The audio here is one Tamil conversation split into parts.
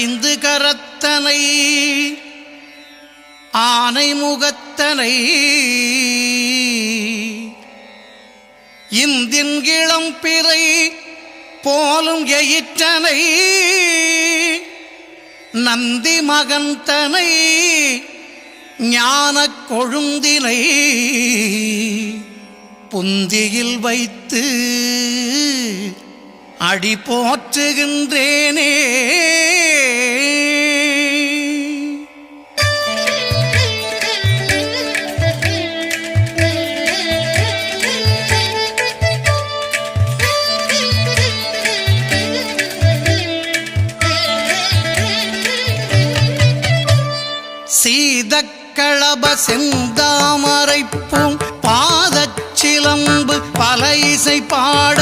ஐந்து கரத்தனை ஆனை முகத்தனை. இந்தின் இளம் பிறை போலும் எயிற்றனை நந்தி மகந்தனை ஞான கொழுந்தினை புந்தியில் வைத்து அடி போற்றுகின்றேனே. செந்தாமரைப்பூம் பாதச் சிலம்பு பல இசை பாட.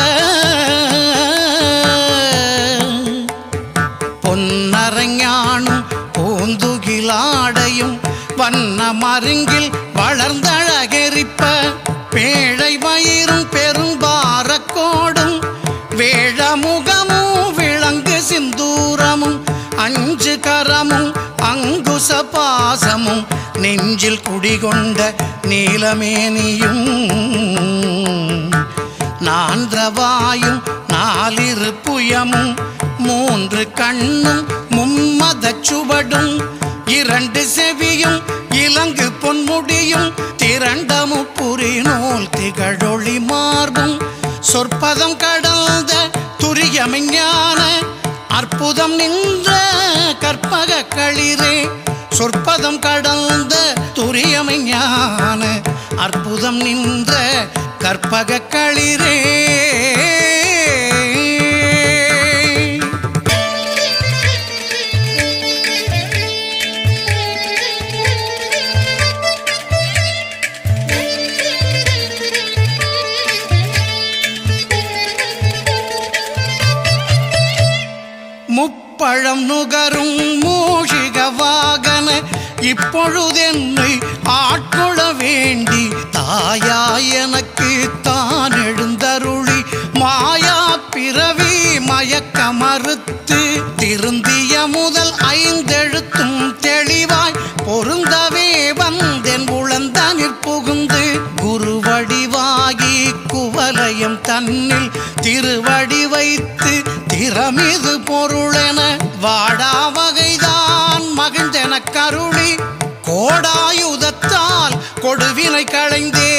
பொன்னரஞானும் பூந்துகிலாடையும் வண்ண மருங்கில் வளர்ந்தழகெரிப்ப. பேழை வயிறும் பெரும்பாரக்கோடும் வேழமுகமும் விளங்கு சிந்தூரமும் அஞ்சு கரமும் அங்குச பாசமும் நெஞ்சில் குடிகொண்ட நீலமேனியும் நான்றவாயும் நாலிரு புயமும் மூன்று கண்ணும் மும்மத சுவடும். இரண்டு செவியும் இலங்கு பொன்முடியும் திரண்டமு புரிநூல் திகழொளி மார்பும். சொற்பதம் கடந்த துரியமெஞ்ஞான அற்புதம் நின்ற கற்பக களிரே. சொற்பதம் கடந்த துரியமை ஞான அற்புதம் நின்ற கற்பக களிரே. என்னை ஆட்கொள்ள வேண்டி தாயா எனக்கு தான் எழுந்தருளி. மாயா பிறவி மயக்க மறுத்து திருந்திய முதல் ஐந்தெழுத்தும் தெளிவாய் பொருந்தவே வந்தென். உழந்த நிற்புகுந்து குருவடிவாகி குவலயம் தன்னில் திருவடி வைத்து திறமிது பொருளென வாடாவகை கோடாயுதத்தால் கொடுவினை களைந்தே.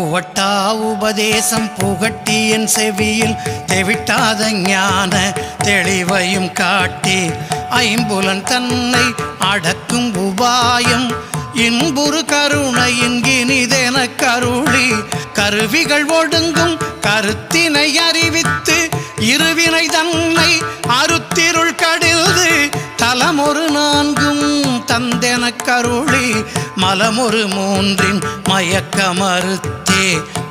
உவட்டா உபதேசம் புகட்டி என் செவியில் தெவிட்டாத ஞான தெளிவையும் காட்டி ஐம்புலன் தன்னை அடக்கும் உபாயம். இன்புறு கருணையின் இனிதென கருளி கருவிகள் ஒடுங்கும் கருத்தினை அறிவித்து இருவினை தன்னை அருத்திருள் தந்தென கருளி மலமொரு மூன்றின் மயக்க மறுத்தே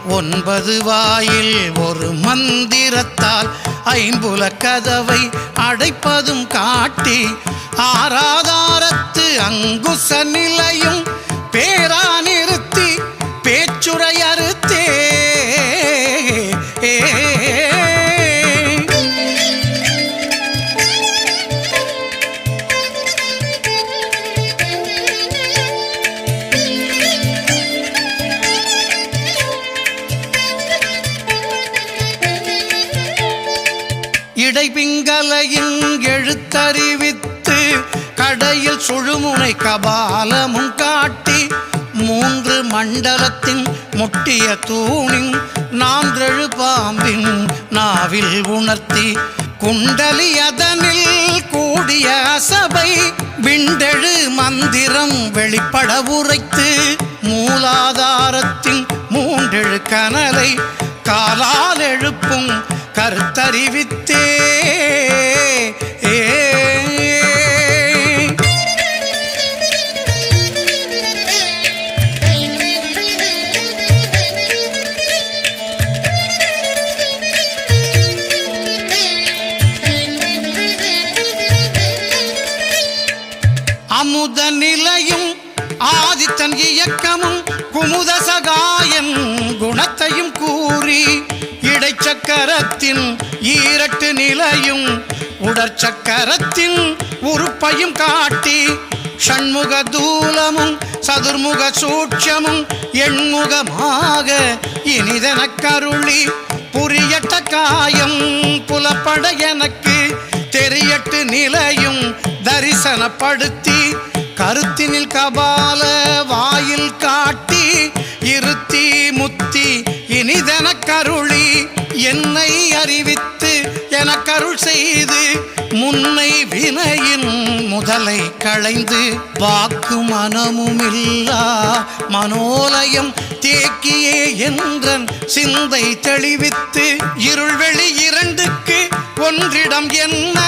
ஒன்பது வாயில் ஒரு மந்திரத்தால் ஐம்புல கதவை அடைப்பதும் காட்டி ஆராதாரத்து அங்குச நிலையும் பேரா இடைபிங்கலையின் எழுத்தறிவித்து கடையில் சுழுமுனை கபாலமும் காட்டி மூன்று மண்டலத்தின் முட்டிய தூணின் நான்றெழு பாம்பின் நாவில் உணர்த்தி குண்டலி அதனில் கூடிய அசபை விண்டெழு மந்திரம் வெளிப்பட உரைத்து மூலாதாரத்தின் மூன்றெழு கனலை காலால் எழுப்பும் கருத்தறிவித்து சக்கரத்தின் ஈரட்டு நிலையும் உடற்சக்கரத்தின் உறுப்பையும் காட்டி ஷண்முக தூலமும் சதுர்முக சூட்சமும் எண்முகமாக இனிதன கருளி புரியட்ட காயம் புலப்பட எனக்கு தெரியட்டு நிலையும் தரிசனப்படுத்தி கருத்தினில் கபால வாயில் காட்டி என்னை அறிவித்து என கருள் செய்து முன்னை வினையின் முதலை களைந்து வாக்கு மனமுமில்லா மனோலயம் தேக்கியே என்றன் சிந்தை தெளிவித்து இருள்வெளி இரண்டுக்கு ஒன்றிடம் என்ன